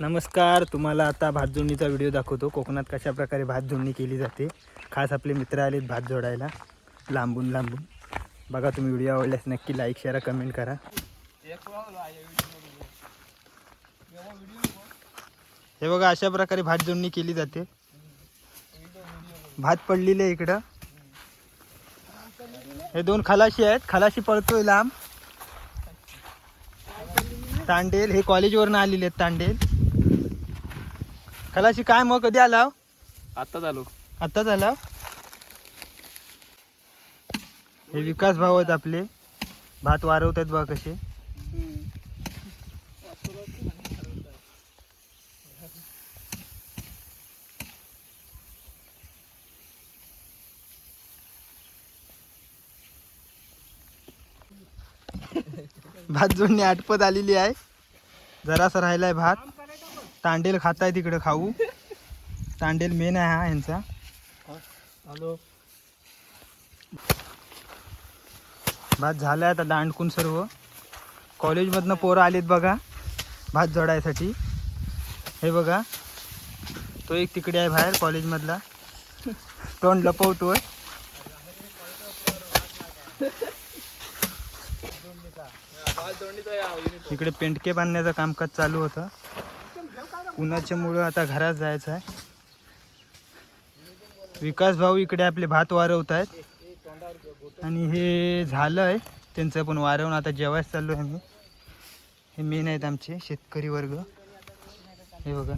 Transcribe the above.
नमस्कार तुम्हाला आता भात जोडणीचा व्हिडिओ दाखवतो. कोकणात कशा प्रकारे भात जोडणी केली जाते. खास आपले मित्र आलेत भात जोडायला लांबून लांबून. बघा तुम्ही व्हिडिओ आवडल्यास नक्की लाईक शेअर कमेंट करा. हे बघा अशा प्रकारे भात जोडणी केली जाते. भात पडलेले आहे इकडं. हे दोन खलाशी आहेत. खलाशी पळतोय लांब. तांडेल हे कॉलेजवरनं आलेले आहेत तांडेल. खलाशी काय मग? कधी आला? आता झालो. आता झाला? हे विकास भाऊ आहेत आपले. भात वारवत आहेत बघा कसे. भात जोडणी आटपत आलेली आहे. जरासा राहिलाय भात. तांडेल खाताय तिकडे खाऊ. तांडेल मेन आहे हा यांचा. हॅलो. भात झालाय आता दांडकून सर्व. कॉलेजमधनं पोरं आलेत बघा. भात जोडायसाठी. हे बघा. तो एक तिकडे आहे बाहेर कॉलेजमधला. तोंड लपवतोय. इकडे पेंटके बांधण्याचं कामकाज चालू होतं. उन्हाच्यामुळं आता घरात जायचं आहे. विकास भाऊ इकडे आपले भात वारवत आहेत. आणि हे झालं आहे त्यांचं पण वारवून आता जेवायच चाललो आहे मी हे मेन आहेत आमचे शेतकरी वर्ग. हे बघा.